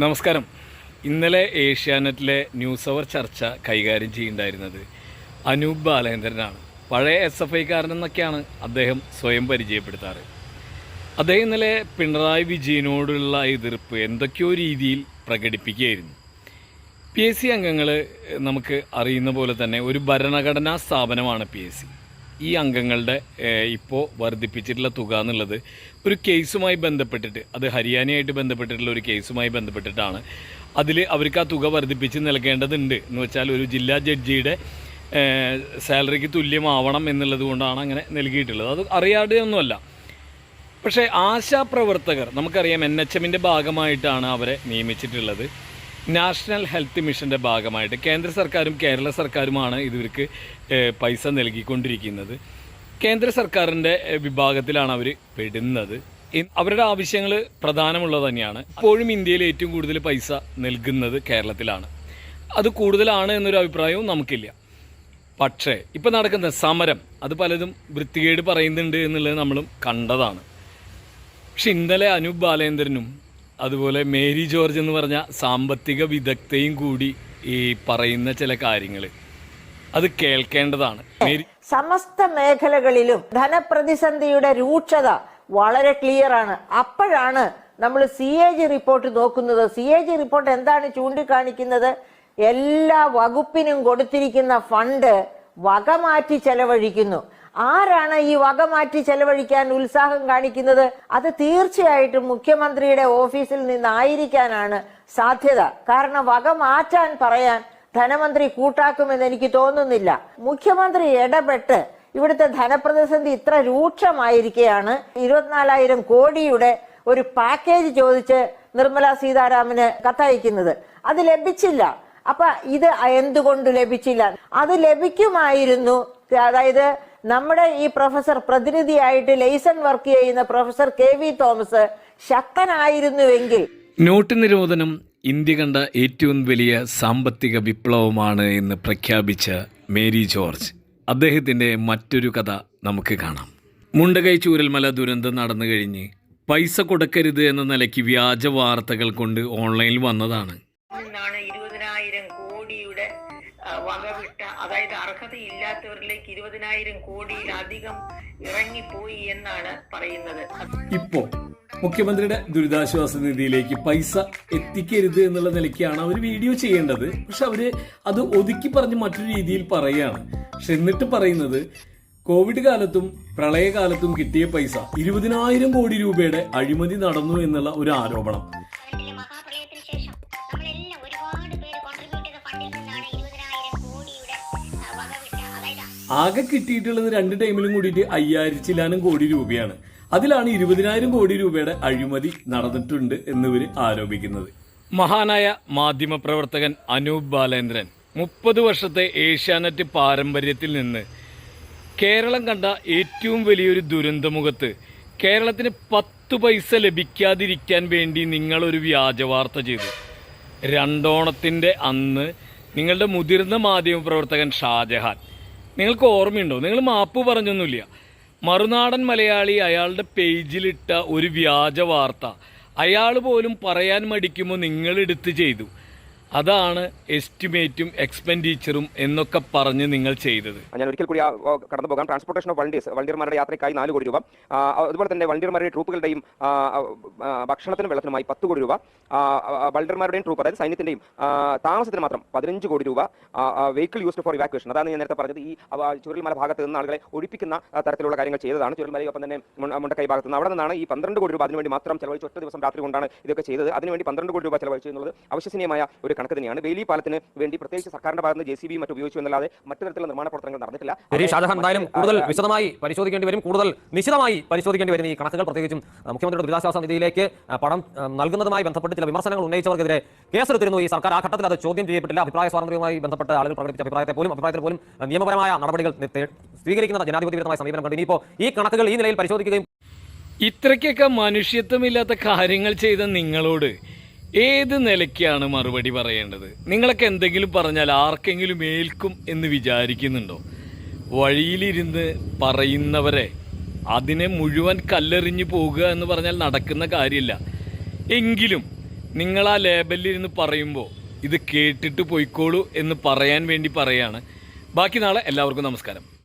നമസ്കാരം. ഇന്നലെ ഏഷ്യാനെറ്റിലെ ന്യൂസ് അവർ ചർച്ച കൈകാര്യം ചെയ്യുന്നുണ്ടായിരുന്നത് അനൂപ് ബാലേന്ദ്രനാണ്. പഴയ എസ് എഫ് ഐക്കാരനെന്നൊക്കെയാണ് അദ്ദേഹം സ്വയം പരിചയപ്പെടുത്താറ്. അദ്ദേഹം ഇന്നലെ പിണറായി വിജയനോടുള്ള എതിർപ്പ് എന്തൊക്കെയോ രീതിയിൽ പ്രകടിപ്പിക്കുകയായിരുന്നു. പി എസ് സി അംഗങ്ങൾ നമുക്ക് അറിയുന്ന പോലെ തന്നെ ഒരു ഭരണഘടനാ സ്ഥാപനമാണ് പി എസ് സി ഈ അംഗങ്ങളുടെ ഇപ്പോൾ വർദ്ധിപ്പിച്ചിട്ടുള്ള തുക എന്നുള്ളത് ഒരു കേസുമായി ബന്ധപ്പെട്ടിട്ട് അത് ഹരിയാനയായിട്ട് ബന്ധപ്പെട്ടിട്ടുള്ള ഒരു കേസുമായി ബന്ധപ്പെട്ടിട്ടാണ്. അതിൽ അവർക്ക് ആ തുക വർദ്ധിപ്പിച്ച് നൽകേണ്ടതുണ്ട്. എന്ന് വെച്ചാൽ ഒരു ജില്ലാ ജഡ്ജിയുടെ സാലറിക്ക് തുല്യമാവണം എന്നുള്ളത് കൊണ്ടാണ് അങ്ങനെ നൽകിയിട്ടുള്ളത്. അത് അറിയാതെ ഒന്നുമല്ല പക്ഷേ ആശാപ്രവർത്തകർ നമുക്കറിയാം എൻ എച്ച് എമ്മിന്റെ ഭാഗമായിട്ടാണ് അവരെ നിയമിച്ചിട്ടുള്ളത്. നാഷണൽ ഹെൽത്ത് മിഷന്റെ ഭാഗമായിട്ട് കേന്ദ്ര സർക്കാരും കേരള സർക്കാരുമാണ് ഇവർക്ക് പൈസ നൽകിക്കൊണ്ടിരിക്കുന്നത്. കേന്ദ്ര സർക്കാരിന്റെ വിഭാഗത്തിലാണ് അവർ പെടുന്നത്. അവരുടെ ആവശ്യങ്ങൾ പ്രധാനമുള്ളത് തന്നെയാണ്. ഇപ്പോഴും ഇന്ത്യയിൽ ഏറ്റവും കൂടുതൽ പൈസ നൽകുന്നത് കേരളത്തിലാണ്. അത് കൂടുതലാണ് എന്നൊരു അഭിപ്രായവും നമുക്കില്ല. പക്ഷേ ഇപ്പം നടക്കുന്ന സമരം അത് പലതും വൃത്തികേട് പറയുന്നുണ്ട് എന്നുള്ളത് നമ്മളും കണ്ടതാണ്. പക്ഷെ ഇന്നലെ അനൂപ് ബാലേന്ദ്രനും അതുപോലെ മേരി ജോർജ് എന്ന് പറഞ്ഞ സാമ്പത്തിക വിദഗ്ധയും കൂടി ഈ പറയുന്ന ചില കാര്യങ്ങൾ. അത് കേൾക്കേണ്ടതാണ്. സമസ്ത മേഖലകളിലും ധനപ്രതിസന്ധിയുടെ രൂക്ഷത വളരെ ക്ലിയർ ആണ്. അപ്പോഴാണ് നമ്മൾ സി എ ജി റിപ്പോർട്ട് നോക്കുന്നത്. സി എ ജി റിപ്പോർട്ട് എന്താണ് ചൂണ്ടിക്കാണിക്കുന്നത്? എല്ലാ വകുപ്പിനും കൊടുത്തിരിക്കുന്ന ഫണ്ട് വകമാറ്റി ചെലവഴിക്കുന്നു. ആരാണ് ഈ വകമാറ്റി ചെലവഴിക്കാൻ ഉത്സാഹം കാണിക്കുന്നത്? അത് തീർച്ചയായിട്ടും മുഖ്യമന്ത്രിയുടെ ഓഫീസിൽ നിന്നായിരിക്കാനാണ് സാധ്യത. കാരണം വക മാറ്റാൻ പറയാൻ ധനമന്ത്രി കൂട്ടാക്കുമെന്ന് എനിക്ക് തോന്നുന്നില്ല. മുഖ്യമന്ത്രി ഇടപെട്ട് ഇവിടുത്തെ ധനപ്രതിസന്ധി ഇത്ര രൂക്ഷമായിരിക്കെയാണ്. ഇരുപത്തിനാലായിരം കോടിയുടെ ഒരു പാക്കേജ് ചോദിച്ച് നിർമ്മല സീതാരാമന് കത്തയക്കുന്നത്. അത് ലഭിച്ചില്ല. അപ്പൊ ഇത് എന്തുകൊണ്ട് ലഭിച്ചില്ല? അത് ലഭിക്കുമായിരുന്നു. അതായത് നമ്മുടെ ഈ പ്രൊഫസർ പ്രതിനിധിയായിട്ട് ലൈസൺ വർക്ക് ചെയ്യുന്ന പ്രൊഫസർ കെ വി തോമസ് ശക്തനായിരുന്നുവെങ്കിൽ നോട്ട് നിരോധനം ഇന്ത്യ കണ്ട ഏറ്റവും വലിയ സാമ്പത്തിക വിപ്ലവമാണ് എന്ന് പ്രഖ്യാപിച്ച മേരി ജോർജ്. അദ്ദേഹത്തിന്റെ മറ്റൊരു കഥ നമുക്ക് കാണാം. മുണ്ടകൈ ചൂരൽമല ദുരന്തം നടന്നു കഴിഞ്ഞ് പൈസ കൊടുക്കരുത് എന്ന നിലയ്ക്ക് വ്യാജ വാർത്തകൾ കൊണ്ട് ഓൺലൈനിൽ വന്നതാണ്. നിന്നാണ് ഇരുപതിനായിരം കോടിയുടെ വകവിട്ട അതായത് അർഹതയില്ലാത്തവരിലേക്ക് ഇരുപതിനായിരം കോടിയിലധികം ഇറങ്ങിപ്പോയി എന്നാണ് പറയുന്നത്. ഇപ്പോ മുഖ്യമന്ത്രിയുടെ ദുരിതാശ്വാസ നിധിയിലേക്ക് പൈസ എത്തിക്കരുത് എന്നുള്ള നിലയ്ക്കാണ് അവർ വീഡിയോ ചെയ്യേണ്ടത്. പക്ഷെ അവർ അത് ഒതുക്കി പറഞ്ഞ് മറ്റൊരു രീതിയിൽ പറയുകയാണ്. പക്ഷെ എന്നിട്ട് പറയുന്നത് കോവിഡ് കാലത്തും പ്രളയകാലത്തും കിട്ടിയ പൈസ ഇരുപതിനായിരം കോടി രൂപയുടെ അഴിമതി നടന്നു എന്നുള്ള ഒരു ആരോപണം. ആകെ കിട്ടിയിട്ടുള്ളത് രണ്ട് ടൈമിലും കൂടിയിട്ട് അയ്യായിരത്തിലാനും കോടി രൂപയാണ്. അതിലാണ് ഇരുപതിനായിരം കോടി രൂപയുടെ അഴിമതി നടന്നിട്ടുണ്ട് എന്നിവര് ആരോപിക്കുന്നത്. മഹാനായ മാധ്യമപ്രവർത്തകൻ അനൂപ് ബാലേന്ദ്രൻ മുപ്പത് വർഷത്തെ ഏഷ്യാനെറ്റ് പാരമ്പര്യത്തിൽ നിന്ന് കേരളം കണ്ട ഏറ്റവും വലിയൊരു ദുരന്തമുഖത്ത് കേരളത്തിന് പത്ത് പൈസ ലഭിക്കാതിരിക്കാൻ വേണ്ടി നിങ്ങളൊരു വ്യാജവാർത്ത ചെയ്തു. രണ്ടോണത്തിന്റെ അന്ന് നിങ്ങളുടെ മുതിർന്ന മാധ്യമപ്രവർത്തകൻ ഷാജഹാൻ നിങ്ങൾക്ക് ഓർമ്മയുണ്ടോ? നിങ്ങൾ മാപ്പ് പറഞ്ഞൊന്നുമില്ല. മറുനാടൻ മലയാളി അയാളുടെ പേജിലിട്ട ഒരു വ്യാജ വാർത്ത. അയാൾ പോലും പറയാൻ മടിക്കുമ്പോൾ നിങ്ങളെടുത്ത് ചെയ്തു? അതാണ് എസ്റ്റിമേറ്റും എക്സ്പെൻഡിച്ചറും എന്നൊക്കെ പറഞ്ഞ് നിങ്ങൾ ചെയ്തത്. ഞാൻ ഒരിക്കൽ കൂടി കടന്നു പോകാം. ട്രാൻസ്പോർട്ടേഷൻ ഓഫ് വണ്ടീസ് വണ്ടിയർമാരുടെ യാത്രയ്ക്കായി നാല് കോടി രൂപ. അതുപോലെ തന്നെ വണ്ടിയർമാരുടെ ട്രൂപ്പുകളുടെയും ഭക്ഷണത്തിനും വെള്ളത്തിനുമായി പത്ത് കോടി രൂപ. വണ്ടിയർമാരുടെയും ട്രൂപ്പ് അതായത് സൈന്യത്തിന്റെയും താമസത്തിന് മാത്രം പതിനഞ്ച് കോടി രൂപ വെഹിക്കിൾ യൂസ്ഡ് ഫോർ ഇവാക്വേഷൻ അതാണ് ഞാൻ നേരത്തെ പറഞ്ഞത്. ഈ ചുരൽമല ഭാഗത്ത് നിന്ന് ആളുകളെ ഒഴിപ്പിക്കുന്ന തരത്തിലുള്ള കാര്യങ്ങൾ ചെയ്തതാണ്. ചുരൽമലയൊപ്പം തന്നെ മുണ്ട- മുണ്ടക്കൈ ഭാഗത്ത് നിന്ന്. അവിടെ നിന്നാണ് ഈ പന്ത്രണ്ട് കോടി രൂപ അതിനുവേണ്ടി മാത്രം ചെലവഴിച്ച് ഒറ്റ ദിവസം രാത്രി കൊണ്ടാണ് ഇതൊക്കെ ചെയ്തത്. അതിനുവേണ്ടി പന്ത്രണ്ട് കോടി രൂപ ചെലവഴിച്ചു എന്നുള്ളത് അവിശ്വസനീയമായ ഒരു തന്നെയാണ് ബെയിലി പാലത്തിന് വേണ്ടി പ്രത്യേകിച്ച് സർക്കാരിന്റെ ഭാഗത്ത് നിന്ന് ജെ സി ബി മറ്റു ഉപയോഗിച്ചു എന്നല്ലാതെ മറ്റു തരത്തിലുള്ള നിർമ്മാണ പ്രവർത്തനങ്ങൾ നടന്നിട്ടില്ല. ഷാജഹാൻ എന്തായാലും കൂടുതൽ വിശദമായി പരിശോധിക്കേണ്ടി വരും. കൂടുതൽ നിശിതമായി പരിശോധിക്കേണ്ടി വരും ഈ കണക്കുകൾ പ്രത്യേകിച്ചും മുഖ്യമന്ത്രിയുടെ ദുരിതാശ്വാസ നിധിയിലേക്ക് പണം നൽകുന്നതുമായി ബന്ധപ്പെട്ട് ചില വിമർശനങ്ങൾ ഉന്നയിച്ചവർക്കെതിരെ കേസെടുത്തിരുന്നു ഈ സർക്കാർ. ആ ഘട്ടത്തിൽ അത് ചോദ്യം ചെയ്യപ്പെട്ടില്ല. അഭിപ്രായ സ്വാതന്ത്ര്യവുമായി ബന്ധപ്പെട്ട ആളുകൾ പ്രകടിപ്പിച്ച അഭിപ്രായത്തെ പോലും അഭിപ്രായത്തിൽ പോലും നിയമപരമായ നടപടികൾ സ്വീകരിക്കുന്ന ജനാധിപത്യപരമായ സമീപനം കണ്ടു. ഇനിയിപ്പോൾ ഈ കണക്കുകൾ ഈ നിലയിൽ പരിശോധിക്കുകയും ഇത്രയ്ക്കൊക്കെ മനുഷ്യത്വമില്ലാത്ത കാര്യങ്ങൾ ചെയ്ത നിങ്ങളോട് ഏത് നിലയ്ക്കാണ് മറുപടി പറയേണ്ടത്? നിങ്ങളൊക്കെ എന്തെങ്കിലും പറഞ്ഞാൽ ആർക്കെങ്കിലും ഏൽക്കും എന്ന് വിചാരിക്കുന്നുണ്ടോ? വഴിയിലിരുന്ന് പറയുന്നവരെ അതിനെ മുഴുവൻ കല്ലെറിഞ്ഞു പോകുക എന്ന് പറഞ്ഞാൽ നടക്കുന്ന കാര്യമില്ല. എങ്കിലും നിങ്ങൾ ആ ലേബലിലിരുന്ന് പറയുമ്പോൾ ഇത് കേട്ടിട്ട് പോയിക്കോളൂ എന്ന് പറയാൻ വേണ്ടി പറയാണ്. ബാക്കി നാളെ എല്ലാവർക്കും നമസ്കാരം.